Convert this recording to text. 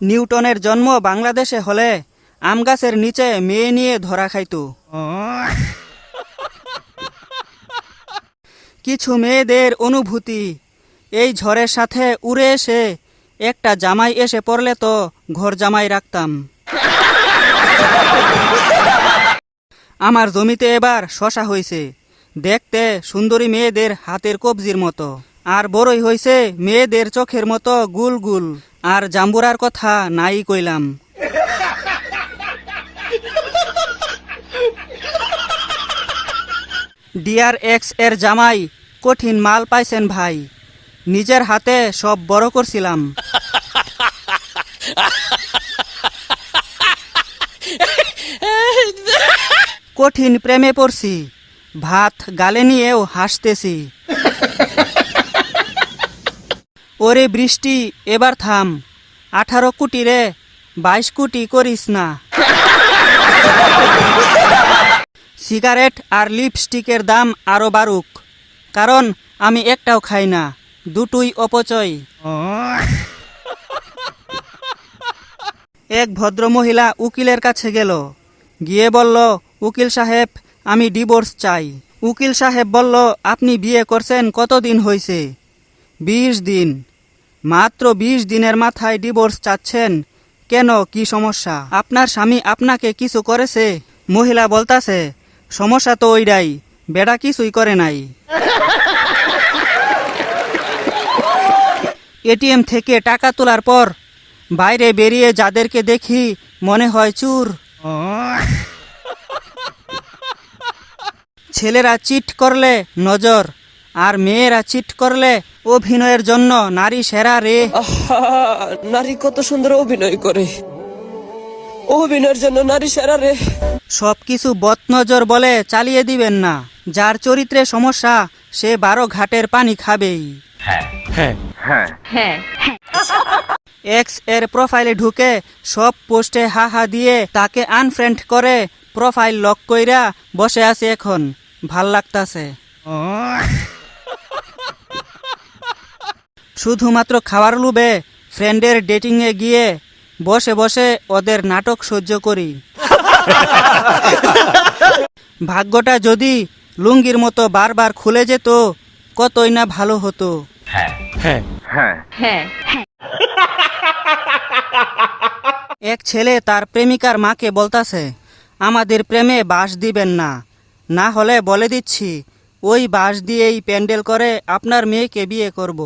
নিউটনের জন্ম বাংলাদেশে হলে আম গাছের নিচে মেয়ে নিয়ে ধরা খাইত। কিছু মেয়েদের অনুভূতি, এই ঝড়ের সাথে উড়ে এসে একটা জামাই এসে পড়লে তো ঘর জামাই রাখতাম। আমার জমিতে এবার শশা হয়েছে দেখতে সুন্দরী মেয়েদের হাতের কবজির মতো। আর বড়ই হয়েছে মেয়েদের চোখের মতো গুল গুল। আর জাম্বুরার কথা নাই কইলাম। ডিআর এক্সের জামাই, কঠিন মাল পাইছেন ভাই। নিজের হাতে সব বড় করছিলাম। কঠিন প্রেমে পড়ছি। ভাত গালে নিয়েও হাসতেছি। ওরে বৃষ্টি, এবার থাম। আঠারো কোটি রে, বাইশ কোটি করিস না। সিগারেট আর লিপস্টিকের দাম আরও বাড়ুক, কারণ আমি একটাও খাই না, দুটোই অপচয়। এক ভদ্র মহিলা উকিলের কাছে গেল, গিয়ে বলল, উকিল সাহেব, আমি ডিভোর্স চাই। উকিল সাহেব বলল, আপনি বিয়ে করছেন কতদিন হয়েছে বিশ দিন। মাত্র বিশ দিনের মাথায় ডিভোর্স চাচ্ছেন। কেন? কি সমস্যা? আপনার স্বামী আপনাকে কিছু করেছে? মহিলা বলতাছে, সমস্যা তো ওইটাই বেড়া কিছুই করে নাই। এটিএম থেকে টাকা তোলার পর বাইরে বেরিয়ে যাদেরকে দেখি মনে হয় চুর। ছেলেরা চিট করলে নজর, আর মেয়েরা চিট করলে অভিনয়ের জন্য নারী সেরা রে। নারী কত সুন্দর অভিনয় করে। অভিনয়ের জন্য নারী সেরা রে। সবকিছু বদনজর বলে চালিয়ে দিবেন না। যার চরিত্রে সমস্যা সে বারো ঘাটের পানি খাবেই। এক্সের প্রোফাইলে ঢুকে সব পোস্টে হা হা দিয়ে তাকে আনফ্রেন্ড করে প্রোফাইল লক কইরা বসে আছে এখন। ভালো লাগতাছে। শুধুমাত্র খাওয়ার লোভে ফ্রেন্ডের ডেটিংয়ে গিয়ে বসে বসে ওদের নাটক সহ্য করি। ভাগ্যটা যদি লুঙ্গির মতো বারবার খুলে যেত কতই না ভালো হতো। এক ছেলে তার প্রেমিকার মাকে বলতাছে আমাদের প্রেমে বাস দিবেন না। না হলে বলে দিচ্ছি ওই বাস দিয়েই প্যান্ডেল করে আপনার মেয়েকে বিয়ে করব।